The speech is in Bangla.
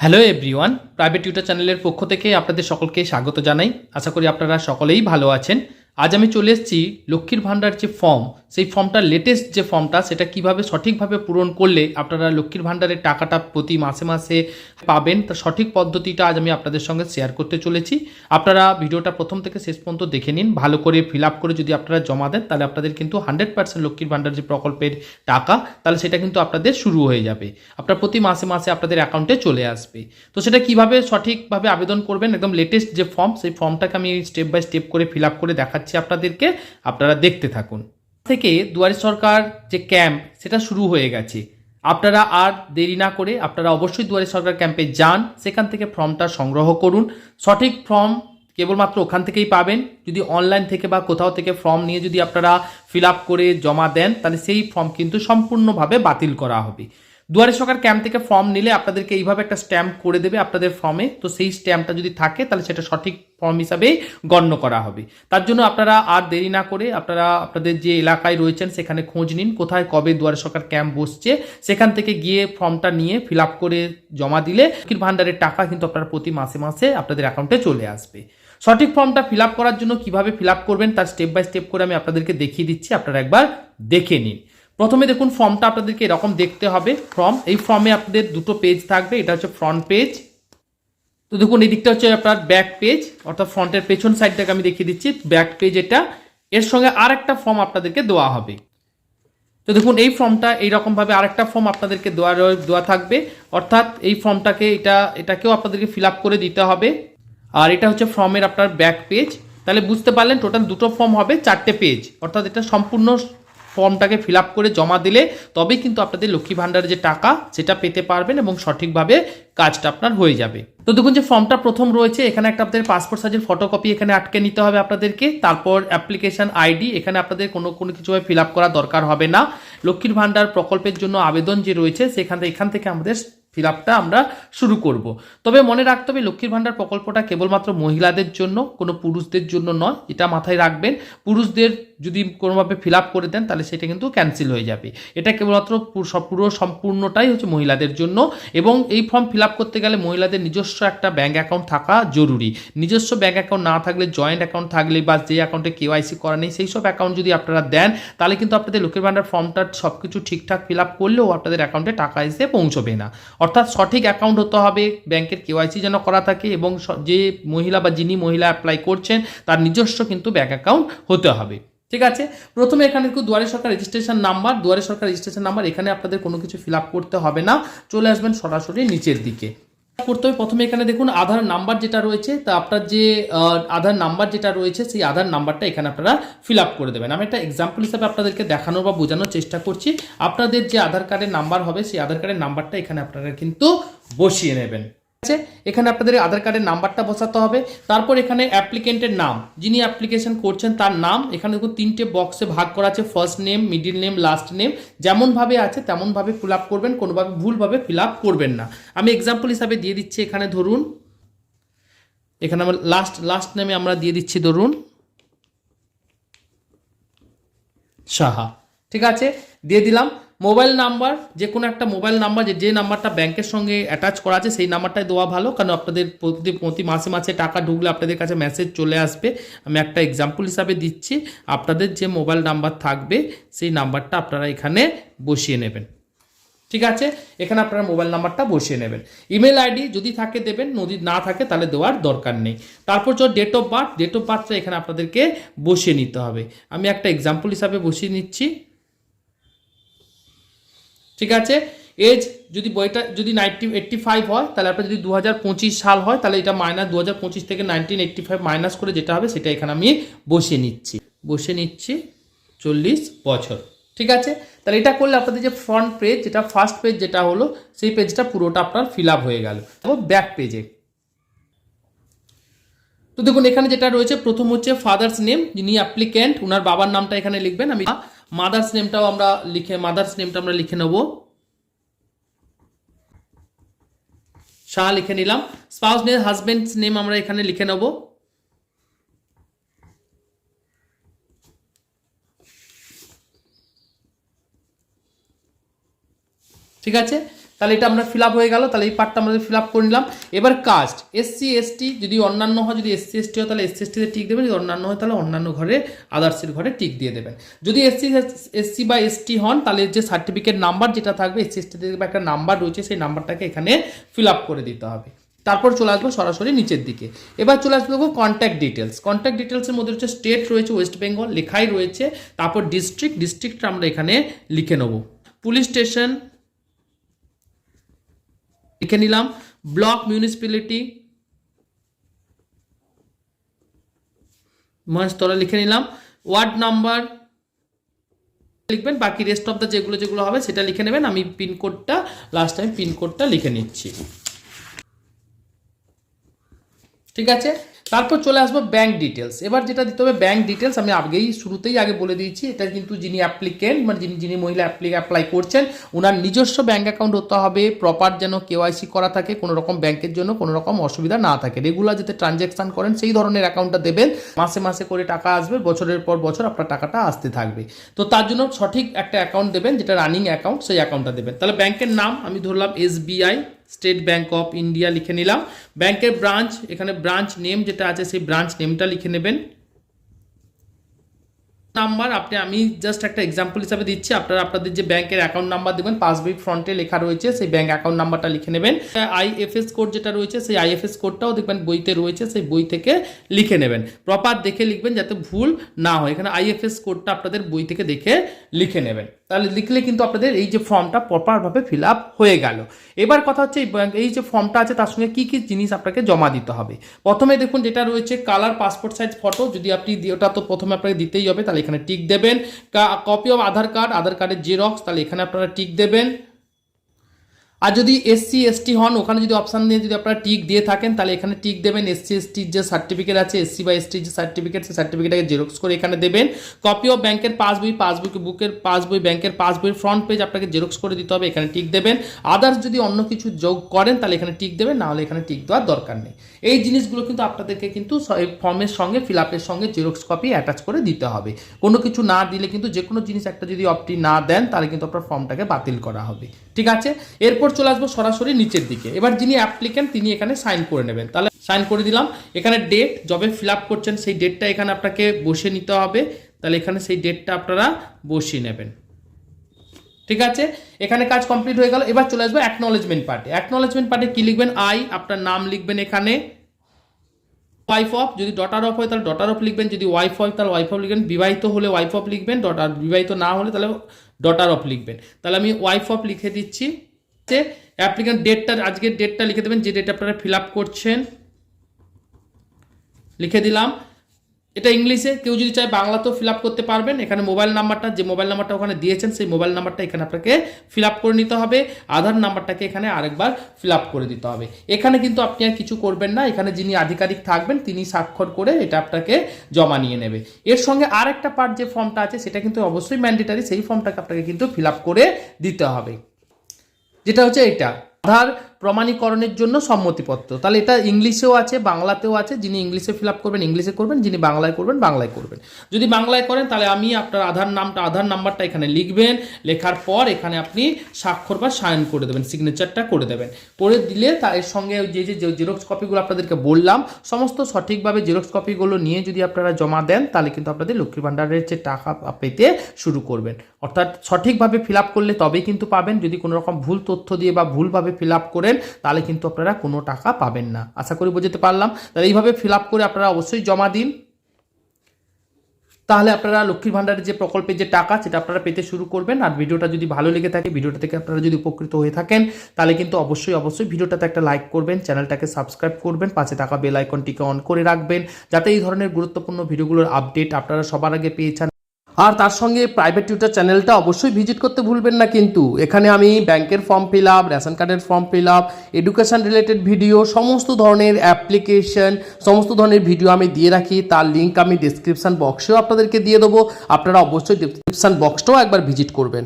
হ্যালো এভরিওয়ান প্রাইভেট টিউটার চ্যানেলের পক্ষ থেকে আপনাদের সকলকে স্বাগত জানাই। আশা করি আপনারা সকলেই ভালো আছেন। আজ আমি চলে এসেছি লক্ষ্মীর ভাণ্ডার যে ফর্ম সেই ফর্মটার লেটেস্ট যে ফর্মটা সেটা কীভাবে সঠিকভাবে পূরণ করলে আপনারা লক্ষ্মীর ভাণ্ডারের টাকাটা প্রতি মাসে মাসে পাবেন, তার সঠিক পদ্ধতিটা আজ আমি আপনাদের সঙ্গে শেয়ার করতে চলেছি। আপনারা ভিডিওটা প্রথম থেকে শেষ পর্যন্ত দেখে নিন, ভালো করে ফিল আপ করে যদি আপনারা জমা দেন, তাহলে আপনাদের কিন্তু হান্ড্রেড পার্সেন্ট লক্ষ্মীর ভাণ্ডার যে প্রকল্পের টাকা, তাহলে সেটা কিন্তু আপনাদের শুরু হয়ে যাবে। আপনার প্রতি মাসে মাসে আপনাদের অ্যাকাউন্টে চলে আসবে। তো সেটা কীভাবে সঠিকভাবে আবেদন করবেন, একদম লেটেস্ট যে ফর্ম সেই ফর্মটাকে আমি স্টেপ বাই স্টেপ করে ফিল আপ করে দেখাচ্ছি। আপনাদেরকে, আপনারা দেখতে থাকুন। থেকে দুয়ারে সরকার যে ক্যাম্প, সেটা শুরু হয়ে গেছে। আপনারা আর দেরি না করে আপনারা অবশ্যই দুয়ারে সরকার ক্যাম্পে যান, সেখান থেকে ফর্মটা সংগ্রহ করুন। সঠিক ফর্ম কেবলমাত্র ওখান থেকেই পাবেন। যদি অনলাইন থেকে বা কোথাও থেকে ফর্ম নিয়ে যদি আপনারা ফিল আপ করে জমা দেন, তাহলে সেই ফর্ম কিন্তু সম্পূর্ণভাবে বাতিল করা হবে। দুয়ারে সরকার ক্যাম্প থেকে ফর্ম নিলে আপনাদেরকে এইভাবে একটা স্ট্যাম্প করে দেবে আপনাদের ফর্মে তো সেই স্ট্যাম্পটা যদি থাকে, তাহলে সেটা সঠিক ফর্ম হিসাবেই গণ্য করা হবে। তার জন্য আপনারা আর দেরি না করে আপনারা আপনাদের যে এলাকায় রয়েছেন, সেখানে খোঁজ নিন, কোথায় কবে দুয়ারে সরকার ক্যাম্প বসছে। সেখান থেকে গিয়ে ফর্মটা নিয়ে ফিল করে জমা দিলে লক্ষ্মীর ভাণ্ডারের টাকা কিন্তু আপনারা প্রতি মাসে মাসে আপনাদের অ্যাকাউন্টে চলে আসবে। সঠিক ফর্মটা ফিল করার জন্য কীভাবে ফিল করবেন, তার স্টেপ বাই স্টেপ করে আমি আপনাদেরকে দেখিয়ে দিচ্ছি। আপনারা একবার দেখে নিন। প্রথমে দেখুন ফর্মটা আপনাদেরকে এরকম দেখতে হবে। ফর্ম, এই ফর্মে আপনাদের দুটো পেজ থাকবে, এটা হচ্ছে ফ্রন্ট পেজ তো দেখুন, এই দিকটা হচ্ছে আপনার ব্যাক পেজ অর্থাৎ ফ্রন্টের পেছন সাইডটাকে আমি দেখিয়ে দিচ্ছি ব্যাক পেজ এটা। এর সঙ্গে আর একটা ফর্ম আপনাদেরকে দেওয়া হবে। তো দেখুন, এই ফর্মটা এইরকমভাবে আরেকটা ফর্ম আপনাদেরকে দেওয়া দেওয়া থাকবে। অর্থাৎ এই ফর্মটাকে এটা, এটাকেও আপনাদেরকে ফিল করে দিতে হবে। আর এটা হচ্ছে ফর্মের আপনার ব্যাক পেজ তাহলে বুঝতে পারলেন টোটাল দুটো ফর্ম হবে, চারটে পেজ অর্থাৎ এটা সম্পূর্ণ ফর্মটাকে ফিল করে জমা দিলে তবেই কিন্তু আপনাদের লক্ষ্মী ভাণ্ডারের যে টাকা, সেটা পেতে পারবেন এবং সঠিকভাবে কাজটা আপনার হয়ে যাবে। তো দেখুন যে ফর্মটা প্রথম রয়েছে, এখানে একটা আপনাদের পাসপোর্ট সাইজের ফটোকপি এখানে আটকে নিতে হবে আপনাদেরকে। তারপর অ্যাপ্লিকেশন আইডি এখানে আপনাদের কোনো কোনো কিছুভাবে ফিল আপ করা দরকার হবে না। লক্ষ্মীর ভাণ্ডার প্রকল্পের জন্য আবেদন যে রয়েছে, সেখান থেকে, এখান থেকে আমাদের ফিল আপটা আমরা শুরু করব। তবে মনে রাখতে হবে, লক্ষ্মীর ভাণ্ডার প্রকল্পটা কেবলমাত্র মহিলাদের জন্য, কোনো পুরুষদের জন্য নয়, এটা মাথায় রাখবেন। পুরুষদের যদি কোনোভাবে ফিল আপ করে দেন, তাহলে সেটা কিন্তু ক্যান্সেল হয়ে যাবে। এটা কেবলমাত্র পুরো সম্পূর্ণটাই হচ্ছে মহিলাদের জন্য এবং এই ফর্ম ফিল আপ করতে গেলে মহিলাদের নিজস্ব একটা ব্যাঙ্ক অ্যাকাউন্ট থাকা জরুরি। নিজস্ব ব্যাঙ্ক অ্যাকাউন্ট না থাকলে জয়েন্ট অ্যাকাউন্ট থাকলে বা যে অ্যাকাউন্টে কেওয়াইসি করা নেই, সেই সব অ্যাকাউন্ট যদি আপনারা দেন, তাহলে কিন্তু আপনাদের লক্ষ্মীর ভাণ্ডার ফর্মটা সব কিছু ঠিকঠাক ফিল আপ করলেও আপনাদের অ্যাকাউন্টে টাকা এসে পৌঁছবে না। অর্থাৎ সঠিক অ্যাকাউন্ট হতে হবে ব্যাংকের কেওয়াইসি যেন করা থাকে এবং যে মহিলা বা যিনি মহিলা অ্যাপ্লাই করছেন, তার নিজস্ব কিন্তু ব্যাঙ্ক অ্যাকাউন্ট হতে হবে। ঠিক আছে? প্রথমে এখানে একটু দুয়ারে সরকার রেজিস্ট্রেশন নাম্বার দুয়ারে সরকার রেজিস্ট্রেশন নাম্বার এখানে আপনাদের কোনো কিছু ফিল করতে হবে না। চলে আসবেন সরাসরি নিচের দিকে। করতে হবে, প্রথমে এখানে দেখুন আধার নাম্বার যেটা রয়েছে, তা আপনার যে আধার নাম্বার যেটা রয়েছে, সেই আধার নাম্বারটা এখানে আপনারা ফিল করে দেবেন। আমি একটা এক্সাম্পল হিসাবে আপনাদেরকে দেখানোর বা বোঝানোর চেষ্টা করছি। আপনাদের যে আধার কার্ডের নাম্বার হবে, সেই আধার কার্ডের নাম্বারটা এখানে আপনারা কিন্তু বসিয়ে নেবেন। আছে, এখানে আপনাদের আধার কার্ডের নাম্বারটা বসাতে হবে। তারপর এখানে অ্যাপ্লিকেন্টের নাম। যিনি অ্যাপ্লিকেশন করছেন, তার নাম, এখানে দেখুন তিনটে বক্সে ভাগ করা আছে first name middle name last name যেমনভাবে আছে, তেমনভাবে ফিল আপ করবেন, কোনোভাবে ভুলভাবে ফিল আপ করবেন না। আমি এক্সাম্পল হিসাবে দিয়ে দিচ্ছি এখানে, ধরুন। এখানে আমার লাস্ট লাস্ট নেমে আমরা দিয়ে দিচ্ছি, ধরুন। সাহা। ঠিক আছে? দিয়ে দিলাম। মোবাইল নাম্বার, যে কোনো একটা মোবাইল নাম্বার, যে যে নাম্বারটা ব্যাংকের সঙ্গে অ্যাটাচ করা আছে, সেই নাম্বারটাই দেওয়া ভালো। কারণ আপনাদের প্রতি প্রতি মাসে মাসে টাকা ঢুকলে আপনাদের কাছে মেসেজ চলে আসবে। আমি একটা এক্সাম্পল হিসাবে দিচ্ছি। আপনাদের যে মোবাইল নাম্বার থাকবে, সেই নাম্বারটা আপনারা এখানে বসিয়ে নেবেন। ঠিক আছে? এখানে আপনারা মোবাইল নাম্বারটা বসিয়ে নেবেন। ইমেল আইডি যদি থাকে, দেবেন। নদী না থাকে, তাহলে দেওয়ার দরকার নেই। তারপর যে date of birth date of বার্থটা এখানে আপনাদেরকে বসিয়ে নিতে হবে। আমি একটা এক্সাম্পল হিসাবে বসিয়ে নিচ্ছি। ঠিক আছে? এজ যদি বইটা যদি নাইনটিন এইট্টি ফাইভ হয়, তাহলে আপনার যদি দু হাজার পঁচিশ সাল হয়, তাহলে এটা মাইনাস দু হাজার পঁচিশ থেকে নাইনটিন এইট্টি ফাইভ মাইনাস করে যেটা হবে, সেটা এখানে আমি বসিয়ে নিচ্ছি। বসে নিচ্ছি চল্লিশ বছর। ঠিক আছে? তাহলে এটা করলে আপনাদের যে ফ্রন্ট পেজ যেটা ফার্স্ট পেজ যেটা হলো, সেই পেজটা পুরোটা আপনার ফিল হয়ে গেল। এবং ব্যাক পেজে তো দেখুন, এখানে যেটা রয়েছে, প্রথম হচ্ছে ফাদার্স নেম যিনি অ্যাপ্লিক্যান্ট ওনার বাবার নামটা এখানে লিখবেন। আমি মাদার্স নেমটাও আমরা লিখে, মাদার্স নেমটা আমরা লিখে নেব। শাহ লিখে নিলাম। স্পাউস নেম, হাজবেন্ডস নেম আমরা এখানে লিখে নেব। ঠিক আছে? তাহলে এটা আমরা ফিল হয়ে গেল, তাহলে এই পার্টটা আমাদের ফিল করে নিলাম। এবার কাস্ট এসসি এসটি যদি অন্যান্য হয়, যদি এসসি এসটি হয়, তাহলে এসসি এসটিতে টিক দেবেন, যদি অন্যান্য হয়, তাহলে অন্যান্য ঘরে আদার্সের ঘরে টিক দিয়ে দেবেন। যদি এসসি এসসি বা এসটি হন, তাহলে যে সার্টিফিকেট নাম্বার যেটা থাকবে এসসি এসটিতে একটা নাম্বার রয়েছে, সেই নাম্বারটাকে এখানে ফিল করে দিতে হবে। তারপর চলে আসব সরাসরি নিচের দিকে। এবার চলে আসব দেখো কন্ট্যাক্ট ডিটেলস কন্ট্যাক্ট ডিটেলসের মধ্যে হচ্ছে স্টেট রয়েছে ওয়েস্ট বেঙ্গল লেখাই রয়েছে, তারপর ডিস্ট্রিক্ট ডিস্ট্রিক্টটা আমরা এখানে লিখে নেব। পুলিশ স্টেশন লিখে নিলাম ব্লক মিউনিসিপ্যালিটি মহেশতলা লিখে নিলাম ওয়ার্ড নাম্বার লিখবেন, বাকি রেস্ট অফ দ্য যেগুলো যেগুলো হবে সেটা লিখে নেবেন, আমি পিনকোডটা লাস্ট টাইম পিনকোডটা লিখে নিচ্ছি। ঠিক আছে? তারপর চলে আসব ব্যাংক ডিটেলস এবার যেটা দিতে হবে ব্যাংক ডিটেলস আমি আগেই, শুরুতেই আগে বলে দিয়েছি, এটা কিন্তু যিনি অ্যাপ্লিকেন্ট মানে যিনি যিনি মহিলা অ্যাপ্লি অ্যাপ্লাই করছেন ওনার নিজস্ব ব্যাংক অ্যাকাউন্ট হতে হবে প্রপার যেন কেওয়াইসি করা থাকে, কোনো রকম ব্যাংকের জন্য কোনো রকম অসুবিধা না থাকে। রেগুলার যাতে ট্রানজ্যাকশন করেন, সেই ধরনের অ্যাকাউন্টটা দেবেন, মাসে মাসে করে টাকা আসবে, বছরের পর বছর আপনার টাকাটা আসতে থাকবে। তো তার জন্য সঠিক একটা অ্যাকাউন্ট দেবেন, যেটা রানিং অ্যাকাউন্ট সেই অ্যাকাউন্টটা দেবেন। তাহলে ব্যাংকের নাম আমি ধরলাম SBI state bank of India লিখে নিলাম। ব্যাংকের ব্রাঞ্চ, এখানে ব্রাঞ্চ নেম যেটা আছে, সেই ব্রাঞ্চ নেমটা লিখে নেবেন। নাম্বার, আপনি, আমি জাস্ট একটা এক্সাম্পল হিসাবে দিচ্ছি। আপনারা আপনাদের যে ব্যাংকের অ্যাকাউন্ট নাম্বার দেবেন, পাসবই ফ্রন্টে লেখা রয়েছে, সেই ব্যাংক অ্যাকাউন্ট নাম্বারটা লিখে নেবেন। আইএফএস কোড যেটা রয়েছে, সেই আইএফএস কোডটাও দেখবেন বইতে রয়েছে, সেই বই থেকে লিখে নেবেন। প্রপার দেখে লিখবেন যাতে ভুল না হয়। এখানে আইএফএস কোডটা আপনাদের বই থেকে দেখে লিখে নেবেন। তাহলে লিখলে কিন্তু আপনাদের এই যে ফর্মটা প্রপারভাবে ফিল আপ হয়ে গেল। এবার কথা হচ্ছে এই যে ফর্মটা আছে তার সঙ্গে কী কী জিনিস আপনাকে জমা দিতে হবে। প্রথমে দেখুন যেটা রয়েছে কালার পাসপোর্ট সাইজ ফটো যদি আপনি ওটা তো প্রথমে আপনাকে দিতেই হবে, তাহলে এখানে টিক দেবেন। Copy of Aadhaar card Aadhaar কার্ডের জেরক্স তাহলে এখানে আপনারা টিক দেবেন। আর যদি এসসি এসটি হন, ওখানে যদি অপশান দিয়ে যদি আপনারা টিক দিয়ে থাকেন, তাহলে এখানে টিক দেবেন এসসি এসটির যে সার্টিফিকেট আছে এসসি বা এসটির যে সার্টিফিকেট সেই সার্টিফিকেটটাকে জেরক্স করে এখানে দেবেন। কপি অফ ব্যাংকের পাসবই পাসবুক বুকের পাসবই ব্যাংকের পাসবইয়ের ফ্রন্ট পেজ আপনাকে জেরক্স করে দিতে হবে, এখানে টিক দেবেন। আদার্স যদি অন্য কিছু যোগ করেন, তাহলে এখানে টিক দেবেন নাহলে এখানে টিক দেওয়ার দরকার নেই। এই জিনিসগুলো কিন্তু আপনাদেরকে কিন্তু ফর্মের সঙ্গে ফিল আপের সঙ্গে জেরক্স কপি অ্যাটাচ করে দিতে হবে। কোনো কিছু না দিলে কিন্তু যে কোনো জিনিস একটা যদি অপটি না দেন, তাহলে কিন্তু আপনার ফর্মটাকে বাতিল করা হবে। ঠিক আছে? এরপর চলে আসব সরাসরি নিচের দিকে। এবার যিনি অ্যাপ্লিকেন্ট তিনি এখানে সাইন করে নেবেন। তাহলে সাইন করে দিলাম। এখানে ডেট যবে ফিল আপ করছেন, সেই ডেটটা এখানে আপনাকে বসে নিতে হবে। তাহলে এখানে সেই ডেটটা আপনারা বসিয়ে নেবেন। ঠিক আছে? এখানে কাজ কমপ্লিট হয়ে গেল। এবার চলে আসব অ্যাকনোলেজমেন্ট পার্টে অ্যাকনলেজমেন্ট পার্টে কি লিখবেন? আই আপনার নাম লিখবেন এখানে। ওয়াইফ অফ যদি ডটার অফ হয়, তাহলে ডটার অফ লিখবেন। যদি ওয়াইফ হয়, তাহলে ওয়াইফ অফ লিখবেন। বিবাহিত হলে ওয়াইফ অফ লিখবেন। ডটার বিবাহিত না হলে তাহলে ডটার অফ লিখবেন। তাহলে আমি ওয়াইফ অফ লিখে দিচ্ছি। যে অ্যাপ্লিকেন্ট ডেটটা আজকের ডেটটা লিখে দেবেন, যে ডেট আপনারা ফিল আপ করছেন। লিখে দিলাম। এটা ইংলিশে, কেউ যদি চায় বাংলাতেও ফিল করতে পারবেন। এখানে মোবাইল নাম্বারটা, যে মোবাইল নাম্বারটা ওখানে দিয়েছেন, সেই মোবাইল নাম্বারটা এখানে আপনাকে ফিল করে নিতে হবে। আধার নাম্বারটাকে এখানে আরেকবার ফিল করে দিতে হবে। এখানে কিন্তু আপনি আর কিছু করবেন না। এখানে যিনি আধিকারিক থাকবেন, তিনি স্বাক্ষর করে এটা আপনাকে জমা নিয়ে নেবে। এর সঙ্গে আর একটা পার্ট যে ফর্মটা আছে, সেটা কিন্তু অবশ্যই ম্যান্ডেটারি সেই ফর্মটাকে আপনাকে কিন্তু ফিল করে দিতে হবে। যেটা হচ্ছে এটা আধার প্রমাণীকরণের জন্য সম্মতিপত্র। তাহলে এটা ইংলিশেও আছে, বাংলাতেও আছে। যিনি ইংলিশে ফিল আপ করবেন, ইংলিশে করবেন, যিনি বাংলায় করবেন বাংলায় করবেন। যদি বাংলায় করেন, তাহলে আমি আপনার আধার নামটা, আধার নাম্বারটা এখানে লিখবেন। লেখার পর এখানে আপনি স্বাক্ষর বা সাইন করে দেবেন সিগনেচারটা করে দেবেন। করে দিলে তার এর সঙ্গে যে যে জেরক্স কপিগুলো আপনাদেরকে বললাম, সমস্ত সঠিকভাবে জেরক্স কপিগুলো নিয়ে যদি আপনারা জমা দেন, তাহলে কিন্তু আপনাদের লক্ষ্মী ভাণ্ডারের যে টাকা পেতে শুরু করবেন। অর্থাৎ সঠিকভাবে ফিল আপ করলে তবেই কিন্তু পাবেন। যদি কোনো রকম ভুল তথ্য দিয়ে বা ভুলভাবে ফিল আপ করেন, তাহলে কিন্তু আপনারা কোনো টাকা পাবেন না। আশা করি বুঝতে পারলাম। তাহলে এইভাবে ফিল করে আপনারা অবশ্যই জমা দিন। তাহলে আপনারা লক্ষ্মীর ভাণ্ডারের যে প্রকল্পের যে টাকা, সেটা আপনারা পেতে শুরু করবেন। আর ভিডিওটা যদি ভালো লেগে থাকে, ভিডিওটা থেকে আপনারা যদি উপকৃত হয়ে থাকেন, তাহলে কিন্তু অবশ্যই অবশ্যই ভিডিওটাতে একটা লাইক করবেন, চ্যানেলটাকে সাবস্ক্রাইব করবেন, পাশে থাকা বেল আইকনটিকে অন করে রাখবেন, যাতে এই ধরনের গুরুত্বপূর্ণ ভিডিওগুলোর আপডেট আপনারা সবার আগে পেয়েছেন আর তার সঙ্গে প্রাইভেট টিউটার চ্যানেলটা অবশ্যই ভিজিট করতে ভুলবেন না কিন্তু। এখানে আমি ব্যাংকের ফর্ম ফিল আপ রেশন কার্ডের form fill up education related video সমস্ত ধরনের অ্যাপ্লিকেশন সমস্ত ধরনের ভিডিও আমি দিয়ে রাখি। তার লিঙ্ক আমি ডিসক্রিপশান বক্সেও আপনাদেরকে দিয়ে দেবো। আপনারা অবশ্যই ডিসক্রিপশান বক্সটাও একবার ভিজিট করবেন।